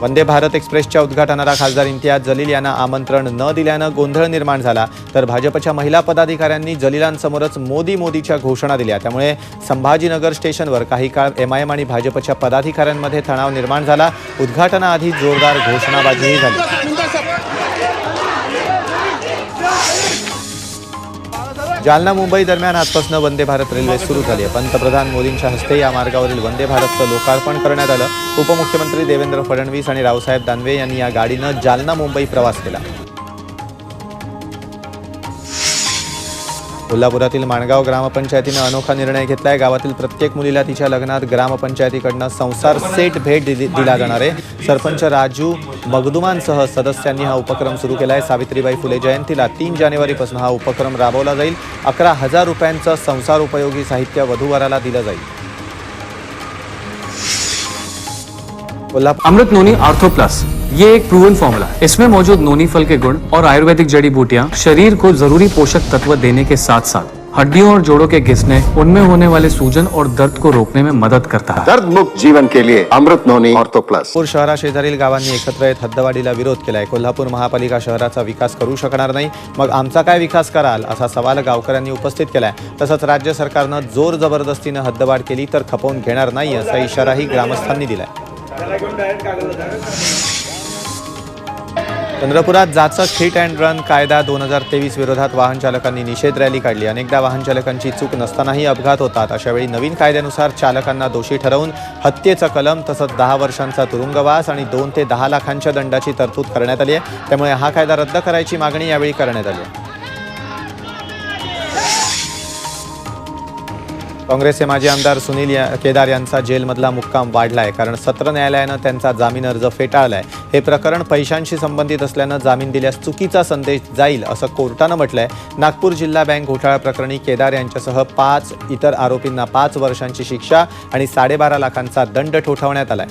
वंदे भारत एक्सप्रेसच्या उद्घाटनाला खासदार इम्तियाज जलील यांना आमंत्रण न दिल्यानं गोंधळ निर्माण झाला. तर भाजपच्या महिला पदाधिकाऱ्यांनी जलीलांसमोरच मोदी मोदीच्या घोषणा दिल्या. त्यामुळे संभाजीनगर स्टेशनवर काही काळ एमआयएम आणि भाजपच्या पदाधिकाऱ्यांमध्ये तणाव निर्माण झाला. उद्घाटनाआधी जोरदार घोषणाबाजीही झाली. जालना मुंबई दरम्यान आजपासून वंदे भारत रेल्वे सुरू झाली आहे. पंतप्रधान मोदींच्या हस्ते या मार्गावरील वंदे भारतचं लोकार्पण करण्यात आलं. उपमुख्यमंत्री देवेंद्र फडणवीस आणि रावसाहेब दानवे यांनी या गाडीनं जालना मुंबई प्रवास केला. कोल्हापुरातील माणगाव ग्रामपंचायतीनं अनोखा निर्णय घेतलाय. गावातील प्रत्येक मुलीला तिच्या लग्नात ग्रामपंचायतीकडनं संसार सेट भेट दिली- दिला जाणार आहे. सरपंच राजू मगदुमांसह सदस्यांनी हा उपक्रम सुरू केलाय. सावित्रीबाई फुले जयंतीला तीन जानेवारीपासून हा उपक्रम राबवला जाईल. अकरा हजार रुपयांचं संसार उपयोगी साहित्य वधूवराला दिलं जाईल. Kolhapur. Amrut noni ortho plus ये एक प्रूवन फॉर्मूला है इसमें मौजूद नोनी फल के गुण और आयुर्वेदिक जड़ी बूटियाँ शरीर को जरूरी पोषक तत्व देने के साथ साथ हड्डियों और जोड़ों के घिसने उनमें होने वाले सूजन और दर्द को रोकने में मदद करता है। दर्द मुक्त जीवन के लिए Amrut noni ortho plus Kolhapur शहराशेजारील गावांनी एकत्र येत हद्दवाढीला विरोध केलाय. कोल्हापूर महापालिका शहराचा विकास करू शकणार नाही. मग आमचा काय विकास कराल असा सवाल गावकऱ्यांनी उपस्थित केलाय. तसंच राज्य सरकारनं जोर जबरदस्तीनं हद्दवाढ केली तर खपवून घेणार नाही असा इशाराही ग्रामस्थांनी दिलाय. चंद्रपुरात जाचक हिट अँड रन कायदा दोन हजार तेवीस विरोधात वाहन चालकांनी निषेध रॅली काढली. अनेकदा वाहन चालकांची चूक नसतानाही अपघात होतात. अशावेळी नवीन कायद्यानुसार चालकांना दोषी ठरवून हत्येचं कलम तसंच दहा वर्षांचा तुरुंगवास आणि दोन ते दहा लाखांच्या दंडाची तरतूद करण्यात आली आहे. त्यामुळे हा कायदा रद्द करायची मागणी यावेळी करण्यात आली आहे. काँग्रेसचे माजी आमदार सुनील या- केदार यांचा जेलमधला मुक्काम वाढलाय. कारण सत्र न्यायालयानं त्यांचा जामीन अर्ज फेटाळलाय. हे प्रकरण पैशांशी संबंधित असल्यानं जामीन दिल्यास चुकीचा संदेश जाईल असं कोर्टानं म्हटलंय. नागपूर जिल्हा बँक घोटाळा प्रकरणी केदार यांच्यासह पाच इतर आरोपींना पाच वर्षांची शिक्षा आणि साडेबारा लाखांचा दंड ठोठावण्यात आलाय.